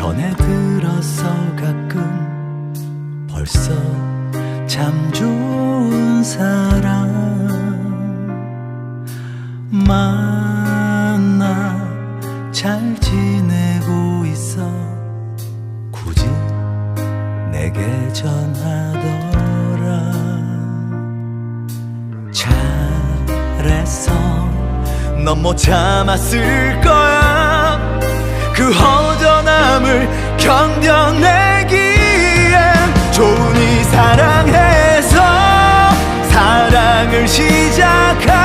전해 들어서 가끔 벌써 참 좋은 사람 만나 잘 지내고 있어. 굳이 내게 전하더라. 잘했어 넌 못 참았을 거야. 그 견뎌내기엔 좋으니 사랑해서 사랑을 시작할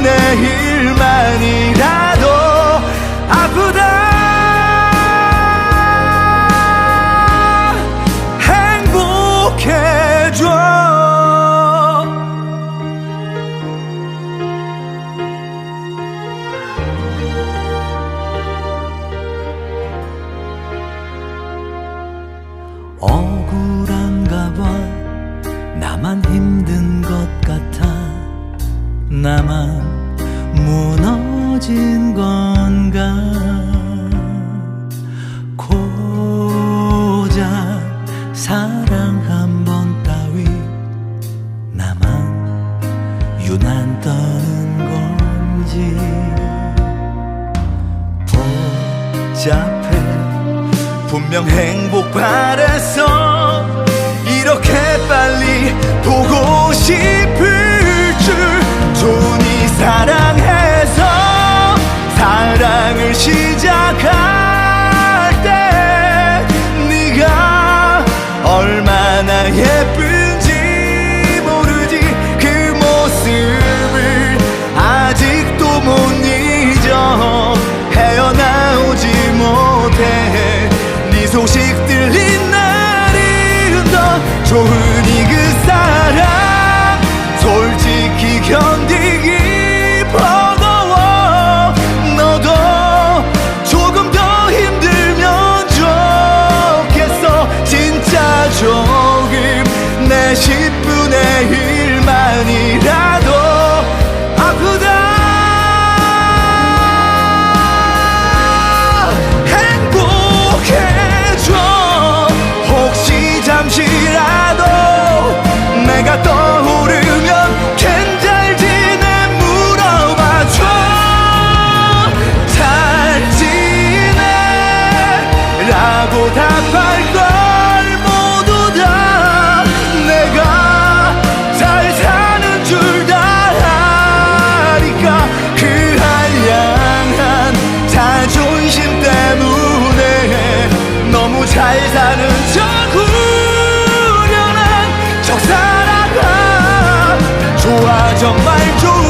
10분의 1만이라도 아프다. 행복해져 억울한가 봐. 나만 힘든 것 같아. 나만 무너진 건가? 고작 사랑 한 번 따위 나만 유난 떠는 건지. 복잡해. 분명 행복 바랬어 라고 답할 걸 모두 다 내가 잘 사는 줄 다 아니까 그 한량한 자존심 때문에 너무 잘 사는 척 후련한 척 살아가 좋아 정말 좋아